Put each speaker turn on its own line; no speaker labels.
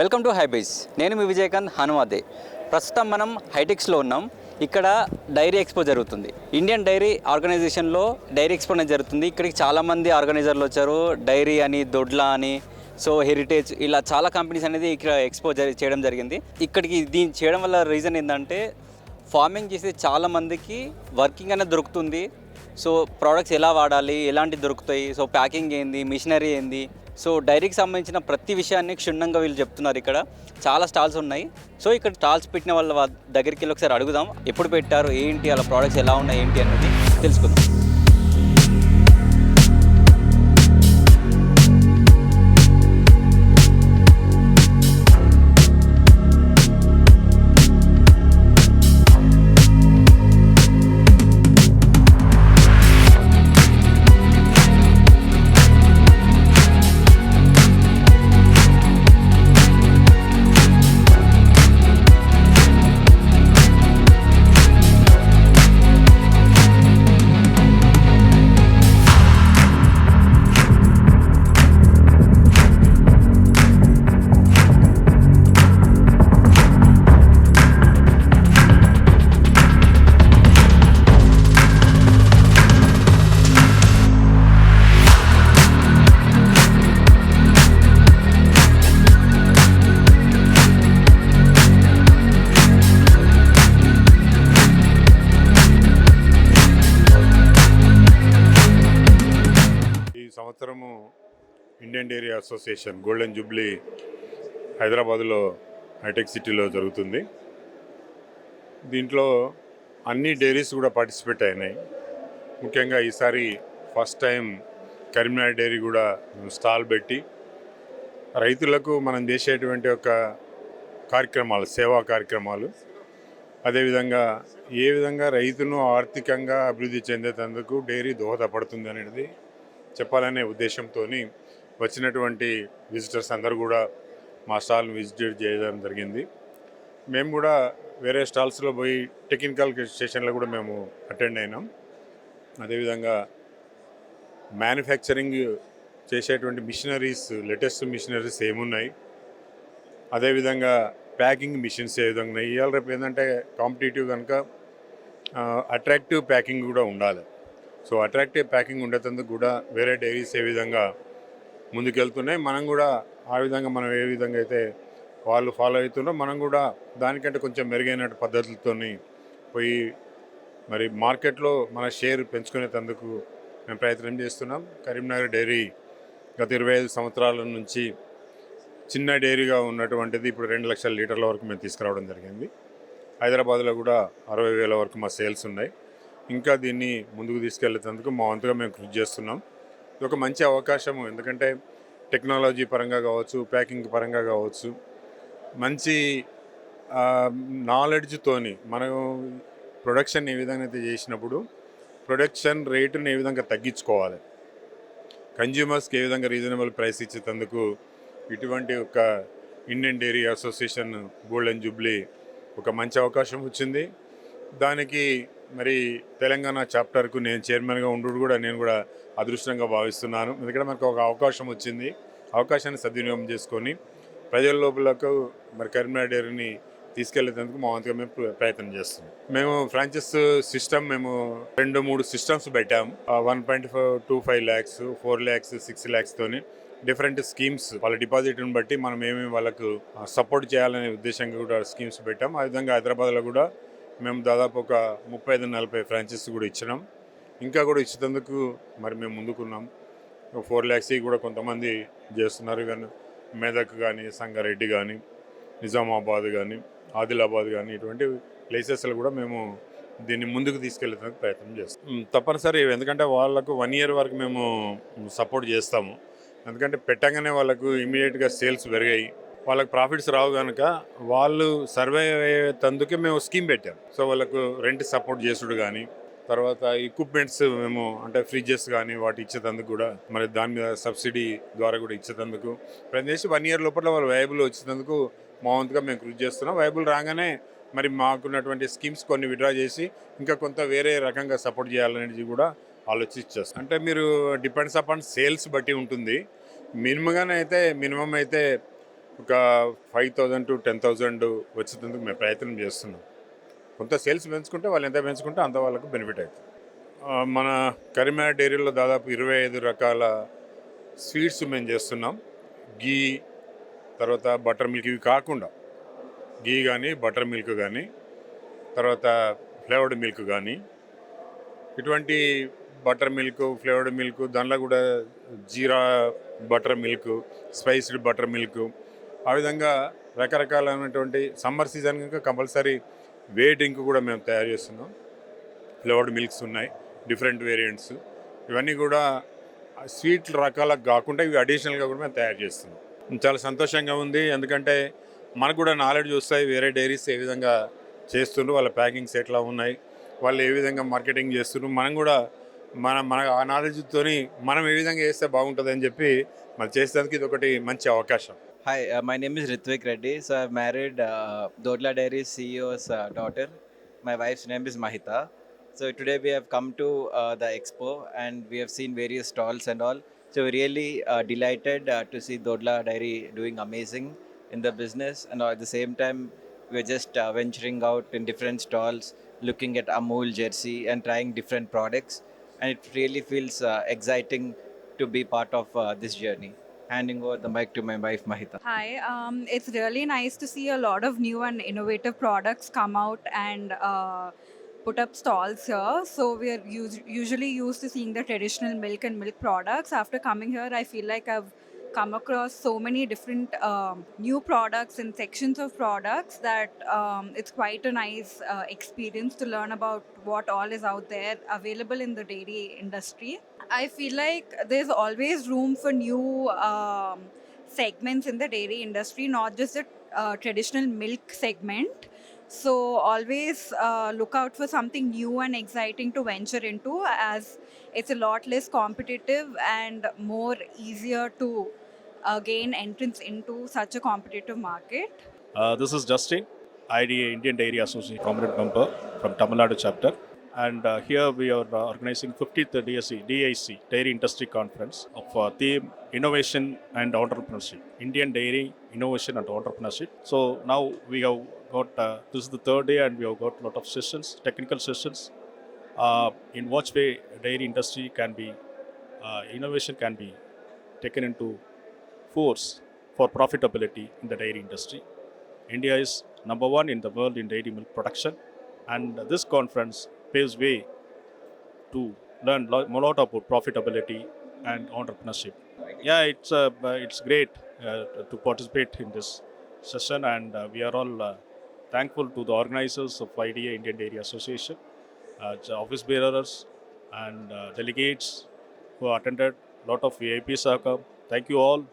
Welcome to హైబైస్. నేను మీ విజయకాంత్ హనుమాదే. ప్రస్తుతం మనం హైటెక్స్లో ఉన్నాం. ఇక్కడ డైరీ ఎక్స్పో జరుగుతుంది. ఇండియన్ డైరీ ఆర్గనైజేషన్లో డైరీ ఎక్స్పో అనేది జరుగుతుంది. ఇక్కడికి చాలామంది ఆర్గనైజర్లు వచ్చారు. డైరీ అని దొడ్ల అని సో హెరిటేజ్ ఇలా చాలా కంపెనీస్ అనేది ఇక్కడ ఎక్స్పో జరి- చేయడం జరిగింది. ఇక్కడికి దీన్ని చేయడం వల్ల రీజన్ ఏంటంటే ఫార్మింగ్ చేసే చాలామందికి వర్కింగ్ అనేది దొరుకుతుంది. సో ప్రోడక్ట్స్ ఎలా వాడాలి ఎలాంటి దొరుకుతాయి సో ప్యాకింగ్ ఏంది మిషనరీ ఏంది సో డైరీకి సంబంధించిన ప్రతి విషయాన్ని క్షుణ్ణంగా వీళ్ళు చెప్తున్నారు ఇక్కడ. చాలా స్టాల్స్ ఉన్నాయి. సో ఇక్కడ స్టాల్స్ పెట్టిన వాళ్ళ దగ్గరికి వెళ్ళి ఒకసారి అడుగుదాం. ఎప్పుడు పెట్టారు? ఏంటి? అలా ప్రోడక్ట్స్ ఎలా ఉన్నాయి? ఏంటి? అనేది తెలుసుకుందాం.
సంవత్సరము Indian dairy association golden jubilee హైదరాబాద్లో హైటెక్ సిటీలో జరుగుతుంది. దీంట్లో అన్ని డైరీస్ కూడా పార్టిసిపేట్ అయినాయి. ముఖ్యంగా ఈసారి ఫస్ట్ టైం కరీంనగర్ డైరీ కూడా స్టాల్ పెట్టి రైతులకు మనం చేసేటువంటి ఒక కార్యక్రమాలు సేవా కార్యక్రమాలు. అదేవిధంగా ఏ విధంగా రైతును ఆర్థికంగా అభివృద్ధి చెందేటందుకు డైరీ దోహదపడుతుంది అనేది చెప్పాలనే ఉద్దేశంతో వచ్చినటువంటి విజిటర్స్ అందరూ కూడా మా స్టాల్ని విజిట్ చేయడం జరిగింది. మేము కూడా వేరే స్టాల్స్లో పోయి టెక్నికల్ స్టేషన్లో కూడా మేము అటెండ్ అయినాం. అదేవిధంగా మ్యానుఫ్యాక్చరింగ్ చేసేటువంటి మిషనరీస్ లేటెస్ట్ మిషనరీస్ ఏమున్నాయి? అదేవిధంగా ప్యాకింగ్ మిషన్స్ ఏ విధంగా ఉన్నాయి? ఇవాళ రేపు ఏంటంటే కాంపిటేటివ్ కనుక అట్రాక్టివ్ ప్యాకింగ్ కూడా ఉండాలి. సో అట్రాక్టివ్ ప్యాకింగ్ ఉండేటందుకు కూడా వేరే డైరీస్ ఏ విధంగా ముందుకెళ్తున్నాయి. మనం కూడా ఆ విధంగా మనం ఏ విధంగా అయితే వాళ్ళు ఫాలో అవుతున్నారో మనం కూడా దానికంటే కొంచెం మెరుగైన పద్ధతులతో పోయి మరి మార్కెట్లో మన షేర్ పెంచుకునేటందుకు మేము ప్రయత్నం చేస్తున్నాం. కరీంనగర్ డైరీ గత ఇరవై ఐదు సంవత్సరాల నుంచి చిన్న డైరీగా ఉన్నటువంటిది ఇప్పుడు రెండు లక్షల లీటర్ల వరకు మేము తీసుకురావడం జరిగింది. హైదరాబాద్లో కూడా అరవై వేల వరకు మా సేల్స్ ఉన్నాయి. ఇంకా దీన్ని ముందుకు తీసుకెళ్ళేందుకు మా వంతుగా మేము కృషి చేస్తున్నాం. ఇది ఒక మంచి అవకాశము. ఎందుకంటే టెక్నాలజీ పరంగా కావచ్చు ప్యాకింగ్ పరంగా కావచ్చు మంచి నాలెడ్జ్తోని మనం ప్రొడక్షన్ ఏ విధంగా అయితే చేసినప్పుడు ప్రొడక్షన్ రేటుని ఏ విధంగా తగ్గించుకోవాలి. కన్జ్యూమర్స్కి ఏ విధంగా రీజనబుల్ ప్రైస్ ఇచ్చేటందుకు ఇటువంటి ఒక Indian dairy association golden jubilee ఒక మంచి అవకాశం వచ్చింది. దానికి మరి తెలంగాణ చాప్టర్కు నేను చైర్మన్గా ఉండడు కూడా నేను కూడా అదృష్టంగా భావిస్తున్నాను. ఎందుకంటే మనకు ఒక అవకాశం వచ్చింది. అవకాశాన్ని సద్వినియోగం చేసుకొని ప్రజల లోపలకు మరి కరీంనగర్ డైరీని తీసుకెళ్ళేందుకు మా వంతుగా మేము ప్ర- ప్రయత్నం చేస్తున్నాం. మేము ఫ్రాంచైజ్ సిస్టమ్ మేము రెండు మూడు సిస్టమ్స్ పెట్టాము one point two five lakhs four lakhs six ల్యాక్స్తోని different schemes వాళ్ళ డిపాజిట్ని బట్టి మనం ఏమేమి వాళ్ళకు సపోర్ట్ చేయాలనే ఉద్దేశంగా కూడా స్కీమ్స్ పెట్టాం. ఆ విధంగా హైదరాబాద్లో కూడా మేము దాదాపు ఒక ముప్పై ఐదు నలభై ఫ్రాంచైజ్ కూడా ఇచ్చినాం. ఇంకా కూడా ఇచ్చేందుకు మరి మేము ముందుకున్నాం. ఫోర్ ల్యాక్స్ కూడా కొంతమంది చేస్తున్నారు. కానీ మెదక్ కానీ సంగారెడ్డి కానీ నిజామాబాద్ కానీ ఆదిలాబాద్ కానీ ఇటువంటి ప్లేసెస్లో కూడా మేము దీన్ని ముందుకు తీసుకెళ్ళడానికి ప్రయత్నం చేస్తాం. తప్పనిసరి. ఎందుకంటే వాళ్ళకు వన్ ఇయర్ వరకు మేము సపోర్ట్ చేస్తాము. ఎందుకంటే పెట్టగానే వాళ్ళకు ఇమీడియట్గా సేల్స్ పెరిగాయి. వాళ్ళకి ప్రాఫిట్స్ రావు కనుక వాళ్ళు సర్వే అయ్యేందుకే మేము స్కీమ్ పెట్టాం. సో వాళ్ళకు రెంట్ సపోర్ట్ చేసుడు కానీ తర్వాత ఎక్విప్మెంట్స్ మేము అంటే ఫ్రిడ్జెస్ కానీ వాటి ఇచ్చేటందుకు కూడా మరి దాని మీద సబ్సిడీ ద్వారా కూడా ఇచ్చేటందుకు ప్రయత్నం చేసి వన్ ఇయర్ లోపల వాళ్ళు వైబుల్ వచ్చేందుకు మా వంతుగా మేము కృషి చేస్తున్నాం. వైబుల్ రాగానే మరి మాకున్నటువంటి స్కీమ్స్ కొన్ని విడ్రా చేసి ఇంకా కొంత వేరే రకంగా సపోర్ట్ చేయాలనేది కూడా ఆలోచించేస్తాం అంటే మీరు డిపెండ్స్ అపాన్ సేల్స్ బట్టి ఉంటుంది. మినిమంగానే అయితే మినిమం అయితే ఒక five thousand to ten thousand వచ్చేందుకు మేము ప్రయత్నం చేస్తున్నాం. కొంత సేల్స్ పెంచుకుంటే వాళ్ళు ఎంత పెంచుకుంటే అంత వాళ్ళకు బెనిఫిట్ అవుతుంది. మన కరీంనగర్ డైరీలో దాదాపు ఇరవై ఐదు రకాల స్వీట్స్ మేము చేస్తున్నాం. గీ తర్వాత బటర్ మిల్క్ ఇవి కాకుండా గీ కానీ బటర్ మిల్క్ కానీ తర్వాత ఫ్లేవర్డ్ మిల్క్ కానీ ఇటువంటి బటర్ మిల్క్ ఫ్లేవర్డ్ మిల్క్ దానిలో కూడా jeera butter milk spiced butter milk ఆ విధంగా రకరకాలైనటువంటి సమ్మర్ సీజన్ కనుక కంపల్సరీ వే డ్రింక్ కూడా మేము తయారు చేస్తున్నాం. ఫ్లేవర్డ్ మిల్క్స్ ఉన్నాయి డిఫరెంట్ వేరియంట్స్. ఇవన్నీ కూడా స్వీట్ రకాలకు కాకుండా ఇవి అడిషనల్గా కూడా మేము తయారు చేస్తున్నాం. చాలా సంతోషంగా ఉంది. ఎందుకంటే మనకు కూడా నాలెడ్జ్ వస్తాయి వేరే డైరీస్ ఏ విధంగా చేస్తుండ్రు వాళ్ళ ప్యాకింగ్స్ ఎట్లా ఉన్నాయి వాళ్ళు ఏ విధంగా మార్కెటింగ్ చేస్తున్నారు మనం కూడా మన మన ఆ నాలెడ్జ్తోని మనం ఏ విధంగా చేస్తే బాగుంటుంది అని చెప్పి మనం చేసేందుకు ఇది ఒకటి మంచి అవకాశం.
Hi, uh, my name is Ritvik Reddy. So I've married uh, Dodla Dairy CEO's uh, daughter. My wife's name is Mahita. So today we have come to uh, the expo and we have seen various stalls and all. So we're really uh, delighted uh, to see Dodla Dairy doing amazing in the business and at the same time we're just uh, venturing out in different stalls, looking at Amul jersey and trying different products. And it really feels uh, exciting to be part of uh, this journey. Handing over the mic to my wife Mahita.
Hi, um, it's really nice to see a lot of new and innovative products come out and uh, put up stalls here. So we're us- usually used to seeing the traditional milk and milk products. After coming here, I feel like I've come across so many different um, new products and sections of products that um, it's quite a nice uh, experience to learn about what all is out there available in the dairy industry. I feel like there's always room for new um, segments in the dairy industry, not just the uh, traditional milk segment. So always uh, look out for something new and exciting to venture into, as it's a lot less competitive and more easier to uh, gain entrance into such a competitive market.
Uh, this is Justin, IDA Indian Dairy Association prominent member from Tamil Nadu chapter. And uh, here we are uh, organizing 50th DSC, DIC, Dairy Industry Conference of uh, theme Innovation and Entrepreneurship, Indian Dairy Innovation and Entrepreneurship. So now we have got, uh, this is the third day and we have got a lot of sessions, technical sessions, uh, in which way dairy industry can be, uh, innovation can be taken into force for profitability in the dairy industry. India is number one in the world in dairy milk production, and this conference paves way to learn a lot about profitability and entrepreneurship. Yeah, it's uh, it's great uh, to participate in this session, and uh, we are all uh, thankful to the organizers of IDA Indian Dairy Association, uh, office bearers, and uh, delegates who attended. A lot of VIPs have come. Thank you all